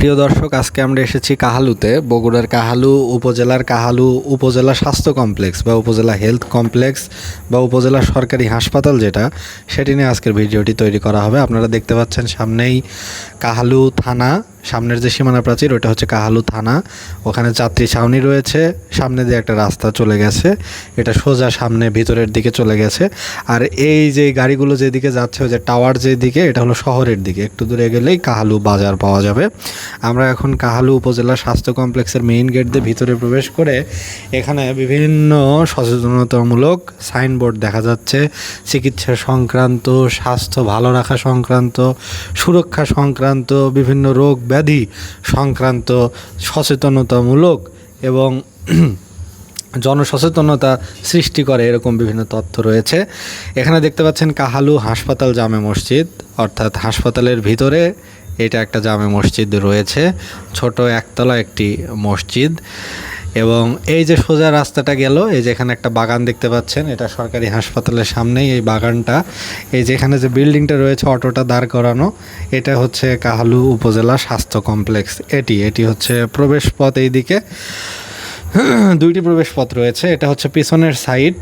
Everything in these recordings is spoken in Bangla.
প্রিয় দর্শক, আজকে আমরা এসেছি কাহালুতে, বগুড়ার কাহালু উপজেলার কাহালু উপজেলা স্বাস্থ্য কমপ্লেক্স বা উপজেলা হেলথ কমপ্লেক্স বা উপজেলা সরকারি হাসপাতাল যেটা, সেটি নিয়ে আজকের ভিডিওটি তৈরি করা হবে। আপনারা দেখতে পাচ্ছেন সামনেই কাহালু থানা সামনের যে সীমানা প্রাচীর ওটা হচ্ছে কাহালু থানা। ওখানে যাত্রী ছাউনি রয়েছে। সামনে দিয়ে একটা রাস্তা চলে গেছে। এটা সোজা সামনে ভিতরের দিকে চলে গেছে। আর এই যে গাড়িগুলো যেদিকে যাচ্ছে, ওই যে টাওয়ার যেদিকে, এটা হলো শহরের দিকে। একটু দূরে গেলেই কাহালু বাজার পাওয়া যাবে। আমরা এখন কাহালু উপজেলা স্বাস্থ্য কমপ্লেক্সের মেইন গেট দিয়ে ভিতরে প্রবেশ করে এখানে বিভিন্ন সচেতনতামূলক সাইনবোর্ড দেখা যাচ্ছে। চিকিৎসা সংক্রান্ত, স্বাস্থ্য ভালো রাখা সংক্রান্ত, সুরক্ষা সংক্রান্ত, বিভিন্ন রোগ ব্যাধি সংক্রান্ত সচেতনতামূলক এবং জনসচেতনতা সৃষ্টি করে এরকম বিভিন্ন তথ্য রয়েছে। এখানে দেখতে পাচ্ছেন কাহালু হাসপাতাল জামে মসজিদ, অর্থাৎ হাসপাতালের ভিতরে এটা একটা জামে মসজিদ রয়েছে, ছোট একতলা একটি মসজিদ। এবং এই যে সোজা রাস্তাটা গেল, এই যে এখানে একটা বাগান দেখতে পাচ্ছেন, এটা সরকারি হাসপাতালের সামনেই এই বাগানটা। এই যে এখানে যে বিল্ডিংটা রয়েছে, অটোটা দাঁড় করানো, এটা হচ্ছে কাহালু উপজেলা স্বাস্থ্য কমপ্লেক্স। এটি এটি হচ্ছে প্রবেশ পথ এইদিকে। দুইটি প্রবেশ পথ রয়েছে, এটা হচ্ছে পিছনের সাইড,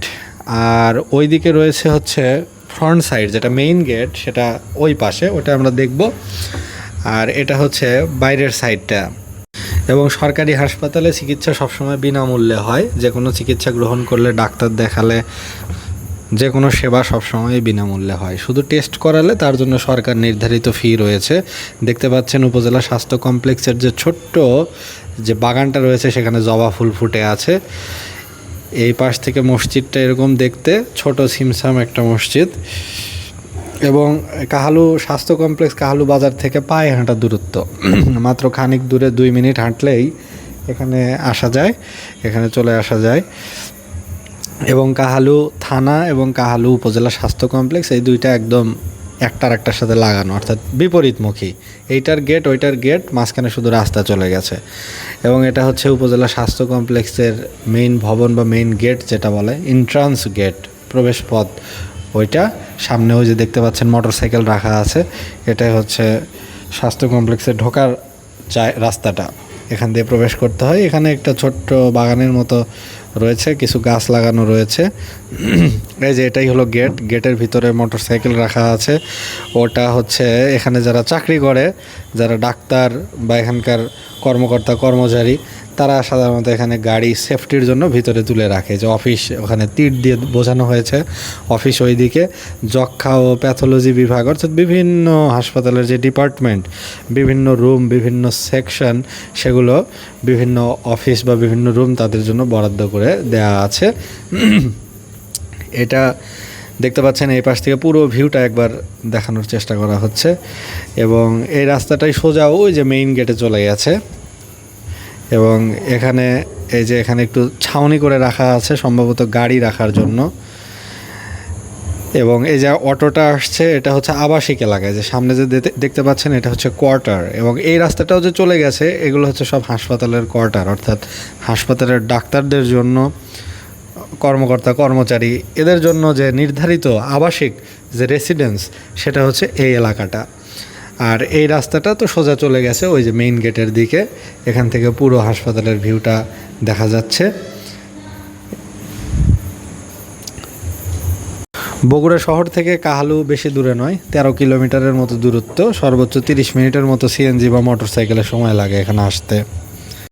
আর ওই দিকে রয়েছে হচ্ছে ফ্রন্ট সাইড, যেটা মেইন গেট, সেটা ওই পাশে, ওটা আমরা দেখব। আর এটা হচ্ছে বাইরের সাইডটা। এবং সরকারি হাসপাতালে চিকিৎসা সবসময় বিনামূল্যে হয়। যে কোনো চিকিৎসা গ্রহণ করলে ডাক্তার দেখালে যে কোনো সেবা সবসময় বিনামূল্যে হয়। শুধু টেস্ট করালে তার জন্য সরকার নির্ধারিত ফি রয়েছে। দেখতে পাচ্ছেন উপজেলা স্বাস্থ্য কমপ্লেক্সের যে ছোট্ট যে বাগানটা রয়েছে, সেখানে জবা ফুল ফুটে আছে। এই পাশ থেকে মসজিদটা এরকম দেখতে, ছোট সিমসাম একটা মসজিদ। এবং কাহালু স্বাস্থ্য কমপ্লেক্স কাহালু বাজার থেকে পায়ে হাঁটা দূরত্ব। মাত্র খানিক দূরে দুই মিনিট হাঁটলেই এখানে আসা যায়, এখানে চলে আসা যায়। এবং কাহালু থানা এবং কাহালু উপজেলা স্বাস্থ্য কমপ্লেক্স এই দুইটা একদম একটার একটার সাথে লাগানো, অর্থাৎ বিপরীতমুখী। এইটার গেট ওইটার গেট মাঝখানে শুধু রাস্তা চলে গেছে। এবং এটা হচ্ছে উপজেলা স্বাস্থ্য কমপ্লেক্সের মেইন ভবন বা মেইন গেট যেটা বলে এন্ট্রান্স গেট প্রবেশ পথ। ওইটা। সামনে ওই যে দেখতে পাচ্ছেন মোটরসাইকেল রাখা আছে, এটাই হচ্ছে স্বাস্থ্য কমপ্লেক্সে ঢোকার রাস্তাটা। এখান দিয়ে প্রবেশ করতে হয়। এখানে একটা ছোট্ট বাগানের মতো রয়েছে, কিছু গাছ লাগানো রয়েছে। এই যে এটাই হলো গেট গেটের ভিতরে মোটরসাইকেল রাখা আছে। ওটা হচ্ছে এখানে যারা চাকরি করে, যারা ডাক্তার বা এখানকার কর্মকর্তা, কর্মচারী, তারা সাধারণত এখানে গাড়ি সেফটির জন্য ভিতরে তুলে রাখে। যে অফিস ওখানে তীর দিয়ে বোঝানো হয়েছে অফিস ওইদিকে। যক্ষা ও প্যাথোলজি বিভাগ, অর্থাৎ বিভিন্ন হাসপাতালের যে ডিপার্টমেন্ট বিভিন্ন রুম বিভিন্ন সেকশন সেগুলো বিভিন্ন অফিস বা বিভিন্ন রুম তাদের জন্য বরাদ্দ করে দেয়া আছে। এটা দেখতে পাচ্ছেন, এই পাশ থেকে পুরো ভিউটা একবার দেখানোর চেষ্টা করা হচ্ছে। এবং এই রাস্তাটাই সোজা ওই যে মেইন গেটে চলে গেছে। এবং এখানে এই যে এখানে একটু ছাউনি করে রাখা আছে, সম্ভবত গাড়ি রাখার জন্য। এবং এই যে অটোটা আসছে, এটা হচ্ছে আবাসিক এলাকায় যে সামনে যে দেখতে- পাচ্ছেন, এটা হচ্ছে কোয়ার্টার। এবং এই রাস্তাটাও যে চলে গেছে, এগুলো হচ্ছে সব হাসপাতালের কোয়ার্টার, অর্থাৎ হাসপাতালের ডাক্তারদের জন্য, কর্মকর্তা, কর্মচারী, এদের জন্য যে নির্ধারিত আবাসিক যে রেসিডেন্স, সেটা হচ্ছে এই এলাকাটা। আর এই রাস্তাটা তো সোজা চলে গেছে, ওই যে মেইন গেটের দিকে। এখান থেকে পুরো হাসপাতালের ভিউটা দেখা যাচ্ছে। বগুড়া শহর থেকে কাহালু বেশি দূরে নয়, তেরো কিলোমিটারের মতো দূরত্ব, সর্বোচ্চ তিরিশ মিনিটের মতো সিএনজি বা মোটরসাইকেলের সময় লাগে এখানে আসতে।